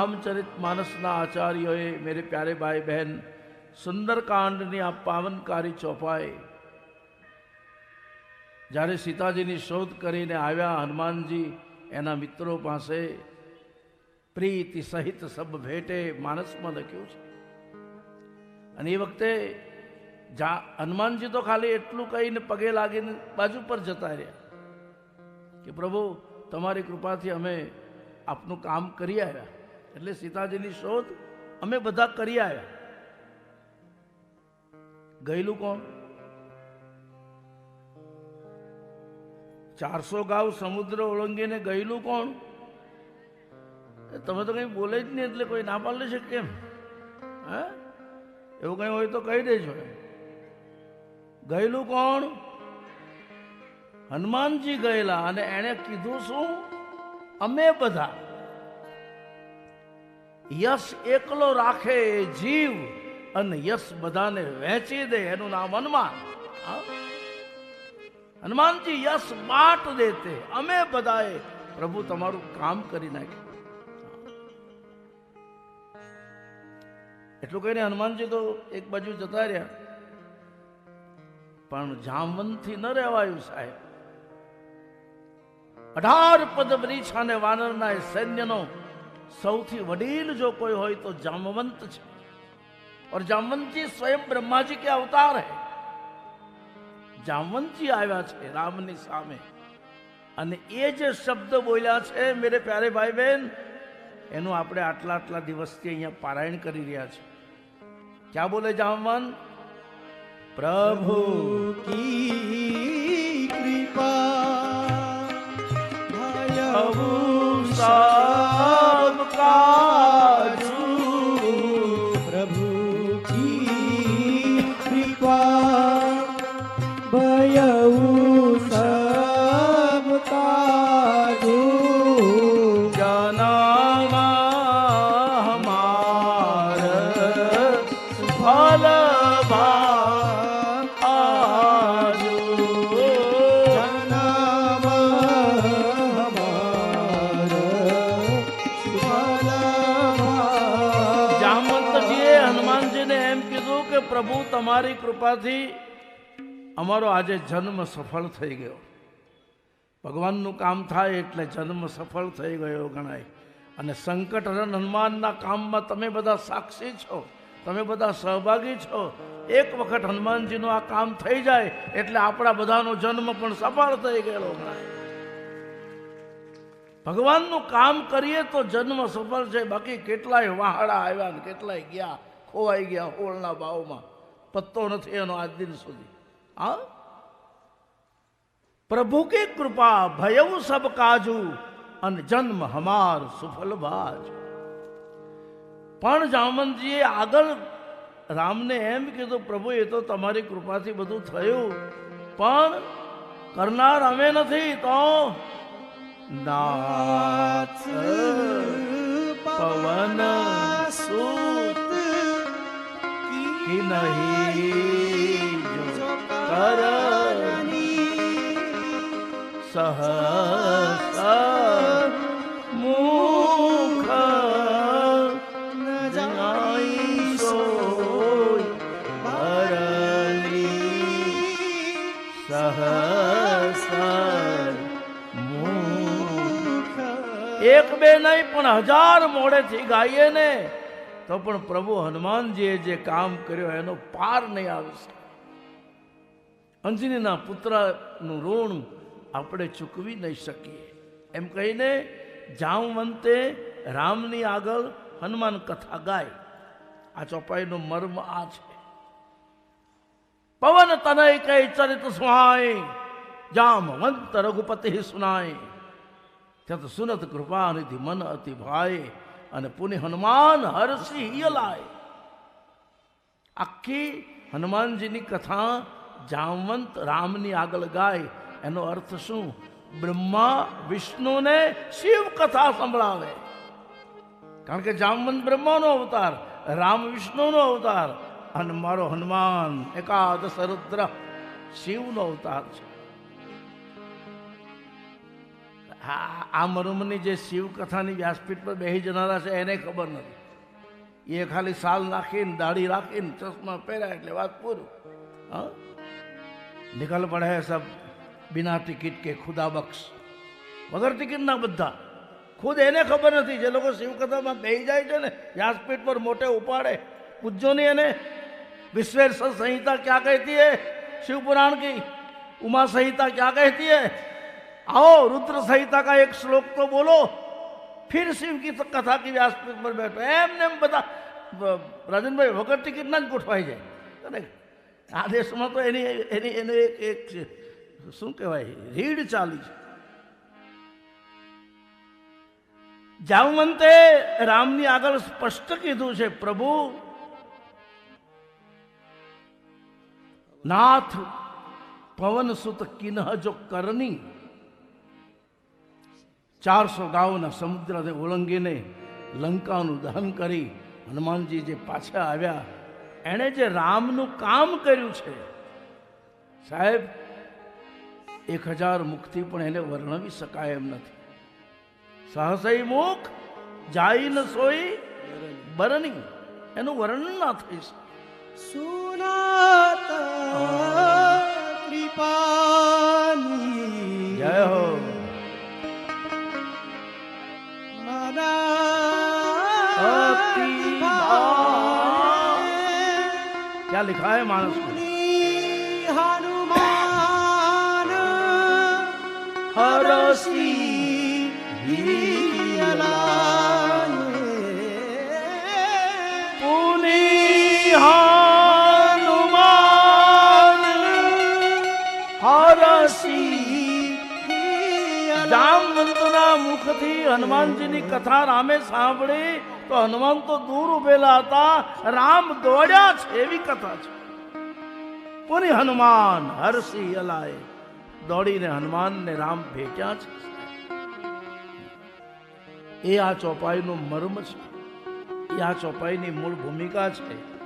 રામચરિત માનસના આચાર્યોએ મેરે પ્યારે ભાઈ બહેન, સુંદરકાંડની આ પાવનકારી ચોપાઈ. જ્યારે સીતાજીની શોધ કરીને આવ્યા હનુમાનજી, એના મિત્રો પાસે પ્રીતિ સહિત સબ ભેટે માનસમાં લખ્યું છે. અને એ વખતે જા, હનુમાનજી તો ખાલી એટલું કહીને પગે લાગીને બાજુ પર જતા રહ્યા કે પ્રભુ, તમારી કૃપાથી અમે આપનું કામ કરી આવ્યા. એટલે સીતાજીની શોધ અમે બધા કરી આવ્યા ગયેલું કોણ? ચારસો ગાવ સમુદ્ર ઓળંગીને ગયેલું કોણ? તમે તો કંઈ બોલે જ નહીં એટલે કોઈ ના પાડે છે કેમ? હે? એવું કંઈ હોય તો કહી દેજો ગયેલું કોણ? હનુમાનજી ગયેલા અને એણે કીધું શું? અમે બધા. યશ એકલો રાખે જીવ અને યશ બધાને વહેંચી દે એનું નામ હનુમાન. હનુમાનજી યશ બાટ દેતે. અમે બધાએ પ્રભુ તમારું કામ કરી નાખ્યું. એટલું કહીને હનુમાનજી તો એક બાજુ જતા રહ્યા. પણ જામવંતથી ન રહેવાયું સાહેબ. અઢાર પદ વૃક્ષ અને વાનરના સૈન્યનો સૌથી વડીલ જો કોઈ હોય તો જામવંત છે और जामवंत जी स्वयं ब्रह्मा जी के अवतार है જામવંતજી આવ્યા છે રામની સામે અને એ જે શબ્દ બોલ્યા છે મેરે પ્યારે ભાઈ બહેન એનું આપણે આટલા આટલા દિવસથી અહીંયા પારાયણ કરી રહ્યા છે ક્યાં બોલે જામવંત પ્રભુ की कृपा પ્રભુ, તમારી કૃપાથી અમારો આજે જન્મ સફળ થઈ ગયો. ભગવાનનું કામ થાય એટલે જન્મ સફળ થઈ ગયો ગણાય. અને સંકટહરણ હનુમાનના કામમાં તમે બધા સાક્ષી છો, તમે બધા સહભાગી છો. એક વખત હનુમાનજીનું આ કામ થઈ જાય એટલે આપણા બધાનો જન્મ પણ સફળ થઈ ગયેલો ગણાય. ભગવાનનું કામ કરીએ તો જન્મ સફળ છે. બાકી કેટલાય વહાડા આવ્યા ને કેટલાય ગયા. ખોવાઈ ગયા હોળના ભાવમાં. પત્તો નથી એનો આજ દિન સુધી. હા? પ્રભુ કે કૃપા, ભયવ સબ કાજુ અને જન્મ હમાર સુફલ ભાજ પણ જામનજીએ આગળ રામને એમ કીધું, પ્રભુ, એ તો તમારી કૃપાથી બધું થયું. પણ કરનાર અમે નથી તો નાથ કી નહીં જો કરની સહસ જાઈ સોય હરની સહસ મુખ એક બે નહીં પણ હજાર મોડેથી ગાઈએ ને તો પણ પ્રભુ હનુમાનજીએ જે કામ કર્યો, એનો પાર નહીં આવી શકે. અંજનીના પુત્રનું ઋણ આપણે ચૂકવી નહીં શકીએ. એમ કહીને જામવંતે રામની આગળ હનુમાન કથા ગાય. આ ચોપાઈનો મર્મ આ છે. પવન તનય કઈ ચરિત સુહાય, જામવંત રઘુપતિ સુનાય. ત્યાં તો સુનત કૃપા નિધિ મન અતિ ભાઈ અને પુણે હનુમાન હરસિંહ હિયલાય. આખી હનુમાનજીની કથા જામવંત રામની આગળ ગાય. એનો અર્થ શું? બ્રહ્મા વિષ્ણુને શિવ કથા સંભળાવે. કારણ કે જામવંત બ્રહ્માનો અવતાર, રામ વિષ્ણુનો અવતાર અને મારો હનુમાન એકાદશ રુદ્ર શિવનો અવતાર છે. આ મરુમની જે શિવકથાની વ્યાસપીઠ પર બેસી જનારા છે, એને ખબર નથી. એ ખાલી સાલ નાખીને, દાઢી રાખીને, ચશ્મા પહેર્યા એટલે વાત પૂરું. હા? નિકલ પડે સબ બિના ટિકિટ કે ખુદા બક્ષ. વગર ટિકિટના બધા. ખુદ એને ખબર નથી. જે લોકો શિવકથામાં બેહી જાય છે ને, વ્યાસપીઠ પર મોટે ઉપાડે. પૂજ્યો નહીં એને. વિશ્વેશ્વર સંહિતા ક્યાં કહેતી હે? શિવપુરાણ કી. ઉમા સંહિતા ક્યાં કહેતી હે? आओ रुद्र संहिता का एक श्लोक तो बोलो फिर शिव की कथा की व्यासपीठ पर बैठो એમને એમ બધા બ- રાજનભાઈ વગર ટિકિટના જ ગોઠવાઈ જાય અને આ દેશમાં તો એની એની એની એક એક છે. શું કહેવાય રીડ ચાલી છે જામવંતે રામની આગળ સ્પષ્ટ કીધું છે પ્રભુ નાથ પવન સુત કિન્હ જો કરની ચારસો ગાઉના સમુદ્રને ઓળંગીને લંકાનું દહન કરી હનુમાનજી જે પાછા આવ્યા એણે જે રામનું કામ કર્યું છે સાહેબ એક હજાર મુખથી પણ એને વર્ણવી શકાય એમ નથી. સહસઈ મુખ જાઈ ન સોઈ બરની એનું વર્ણન ના થઈ શકે. સુનાત કૃપાની જય હો. क्या लिखा है मानस में હનુમાન હરસી પુની હનુમાન હરસી જામવંતના મુખથી હનુમાનજીની કથા રામે સાંભળી તો હનુમાન તો દૂર ઉભેલા હતા. રામ દોડ્યા છે એવી કથા છે. પુની હનુમાન હરસિંહ અલાય દોડીને હનુમાનને રામ ભેટ્યા છે. એ આ ચોપાઈનું મર્મ છે. એ આ ચોપાઈની મૂળ ભૂમિકા છે.